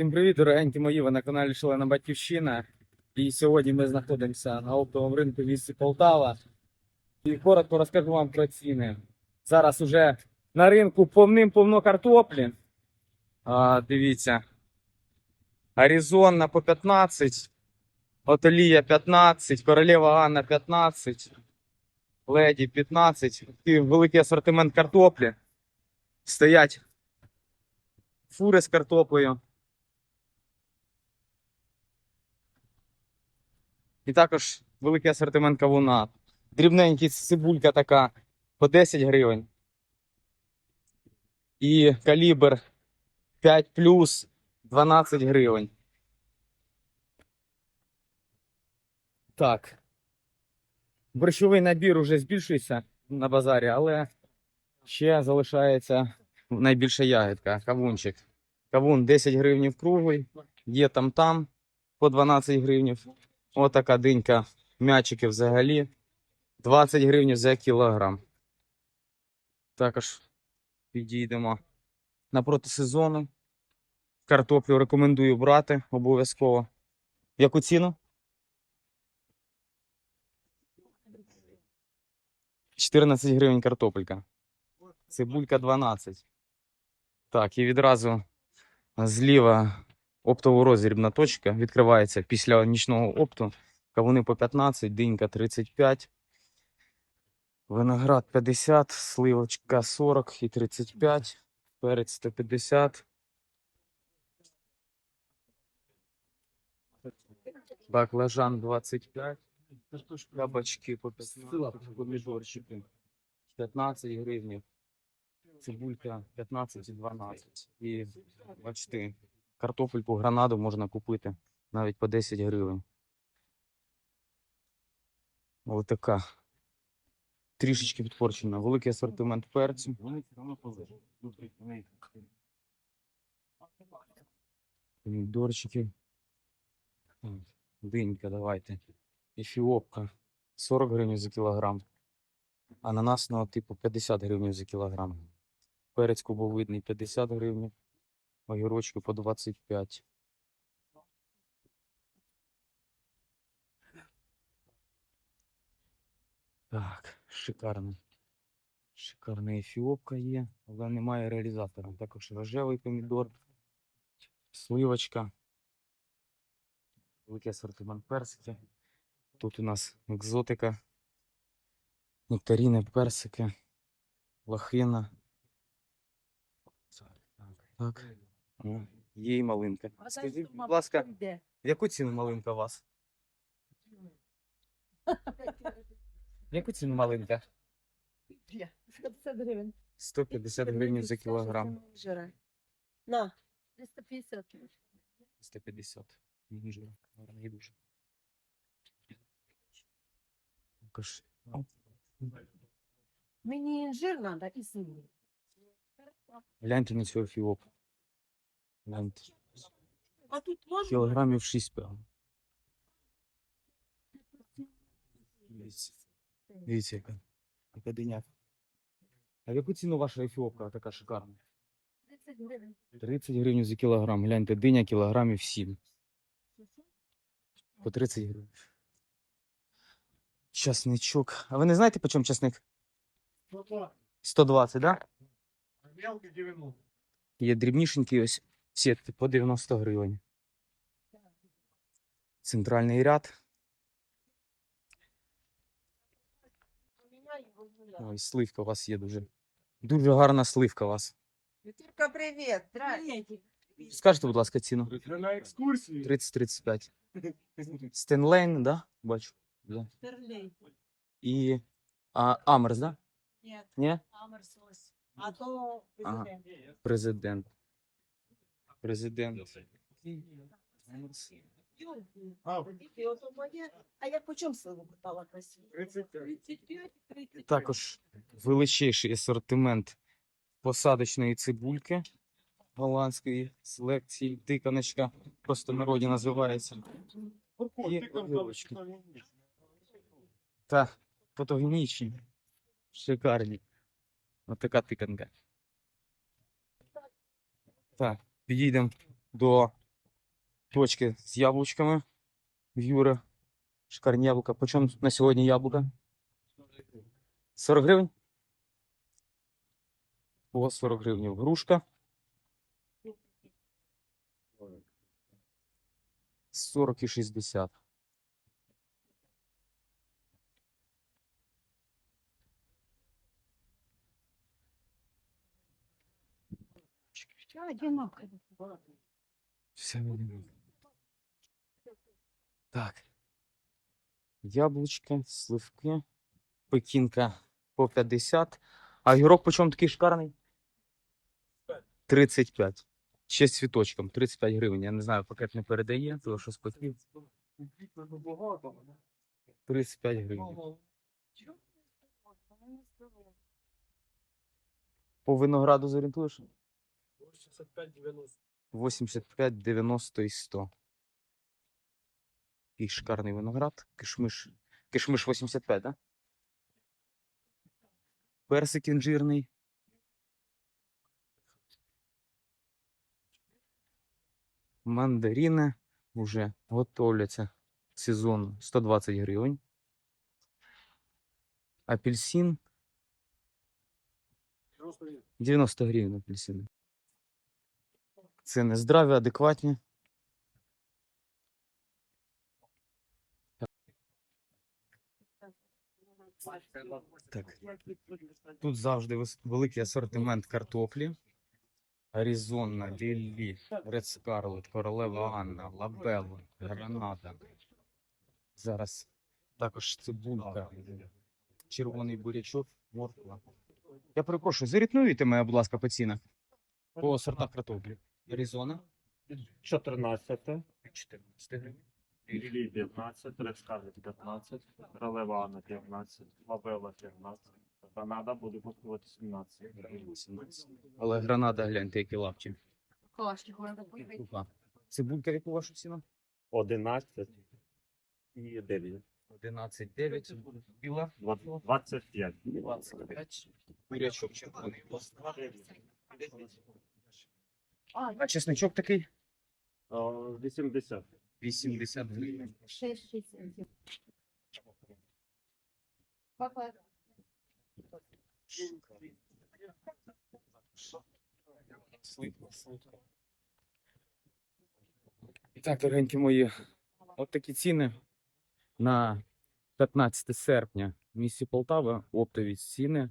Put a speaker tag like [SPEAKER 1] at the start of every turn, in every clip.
[SPEAKER 1] Всім привіт, дорогенькі мої! Ви на каналі Шалена Батьківщина. І сьогодні ми знаходимося на оптовому ринку в місті Полтава. І коротко розкажу вам про ціни. Зараз уже на ринку повним-повно картоплі. А, дивіться. Аризона по 15, Отелія 15, Королева Анна 15, Леді 15. Такий великий асортимент картоплі. Стоять фури з картоплею. І також великий асортимент кавуна. Дрібненький цибулька така по 10 гривень. І калібр 5 плюс 12 гривень. Так. Борщовий набір уже збільшується на базарі, але ще залишається найбільша ягідка кавунчик. Кавун 10 гривень круглий, є там там по 12 гривень. Отака динька м'ячики взагалі 20 гривень за кілограм. Також підійдемо напроти сезону. Картоплю рекомендую брати обов'язково. Яку ціну? 14 гривень картопелька. Цибулька 12. Так, і відразу зліва оптово-розрібна точка відкривається після нічного опту. Кавуни по 15, динька 35. Виноград 50, сливочка 40 і 35, перець 150. Баклажан 25. Кабачки по 15, помідорчики 15 гривень. Цибулька 15 і 12. І бачите, картопельку гранаду можна купити навіть по 10 гривень. Ось така. Трішечки підпорчена. Великий асортимент перцю. Помідорчики. Динька, давайте. Ефіопка 40 гривень за кілограм. Ананасного типу 50 гривень за кілограм. Перець кубовидний 50 гривень. Огірочки по 25. Так, шикарно. Шикарна ефіопка є, але немає реалізатора. Також рожевий помідор, сливочка. Великий асортимент персики. Тут у нас екзотика. Нектаріни, персики, лохина. Так, є і малинка. Скажіть, будь ласка, в яку ціну малинка у вас? В яку ціну малинка?
[SPEAKER 2] 150 гривень.
[SPEAKER 1] 150 гривень за кілограм.
[SPEAKER 2] На. 350.
[SPEAKER 1] 150. Мені ж гарний дуже.
[SPEAKER 2] Мені жир треба і синий.
[SPEAKER 1] гляньте на цю ефіопку. Гляньте.
[SPEAKER 2] А тут можна?
[SPEAKER 1] Кілограмів 6 певно. Дивіться. Дивіться, яка. Яка диня. А в яку ціну ваша ефіопка така шикарна?
[SPEAKER 2] 30 гривень.
[SPEAKER 1] 30 гривень за кілограм. Гляньте, диня кілограмів 7. По 30 гривень. Часничок. А ви не знаєте, по чому часник? 120, так? Да?
[SPEAKER 3] Мелкий 90.
[SPEAKER 1] Є дрібнішенький ось сітки по 90 гривень. Центральний ряд. Ой, сливка у вас є дуже. Дуже гарна сливка у вас.
[SPEAKER 4] Витюрка, привет! Здрасте.
[SPEAKER 1] Скажете, будь ласка, ціну?
[SPEAKER 3] На екскурсії?
[SPEAKER 1] 30-35. Стенлейн, да? Бачу. Да.
[SPEAKER 4] Стерлей.
[SPEAKER 1] І а, Амерс, да?
[SPEAKER 4] Нет,
[SPEAKER 1] Ні?
[SPEAKER 4] Амерсос. А то
[SPEAKER 1] Ага.
[SPEAKER 4] президент.
[SPEAKER 1] Президент.
[SPEAKER 3] А.
[SPEAKER 4] Я по чому село питала красиво?
[SPEAKER 3] 35.
[SPEAKER 4] 35, 35.
[SPEAKER 1] Також величезний асортимент посадочної цибульки голландської селекції. Тиканочка, просто народі називається. Є огірочки. Та фотогенічні, шикарні. Ось така тиканка. Так, підійдемо до Точки з яблучками. В Юри. Шикарні яблука. Почому на сьогодні яблука? 40 гривень? По 40 гривень. Грушка. 40 і 60.
[SPEAKER 2] Все одинаково.
[SPEAKER 1] Все одинаково. Так. Яблучко, сливки, пекінка по 50. А гірок по чому такий шикарний? 35. Ще з цвіточком, 35 гривень. Я не знаю, пакет не передає, тому що спотів. 35 гривень. По винограду зорієнтуєш? 85, 90 і 100. І шикарний виноград. Кишмиш. Кишмиш 85, да? Персик інжирний. Мандарини вже готовляться. Сезон 120 гривень. Апельсин 90 гривень апельсини. Ціни здраві, адекватні. Так. Тут завжди великий асортимент картоплі. Аризона, Ліллі, Ред Скарлет, Королева Анна, Лабелла, Граната. Зараз також цибулька, червоний бурячок, морква. Я перепрошую, зарітнуєте мене, будь ласка, по цінах? По сортах картоплі. Аризона
[SPEAKER 5] 14,
[SPEAKER 1] 14 гривень.
[SPEAKER 5] Лілі 15, Рецкарі 15, Релевана 15, Лабела 15, Канада буде коштувати 17.
[SPEAKER 1] 18. Але гранада, гляньте, які лапчі.
[SPEAKER 2] Кашки, надо поїхати.
[SPEAKER 1] Цибулька, яку вашу ціну?
[SPEAKER 5] 11 і 9.
[SPEAKER 1] 11,9. Біла
[SPEAKER 5] 25.
[SPEAKER 1] 25. Бурячок червоний. А чесничок такий?
[SPEAKER 5] О, 80.
[SPEAKER 1] 80 гривень.
[SPEAKER 2] 6 60.
[SPEAKER 1] І так, дорогенькі мої, от такі ціни на 15 серпня в місті Полтава, оптові ціни.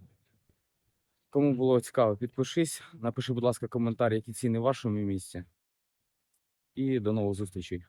[SPEAKER 1] Кому було цікаво, підпишись, напиши, будь ласка, коментар, які ціни в вашому місці. І до нових зустрічей.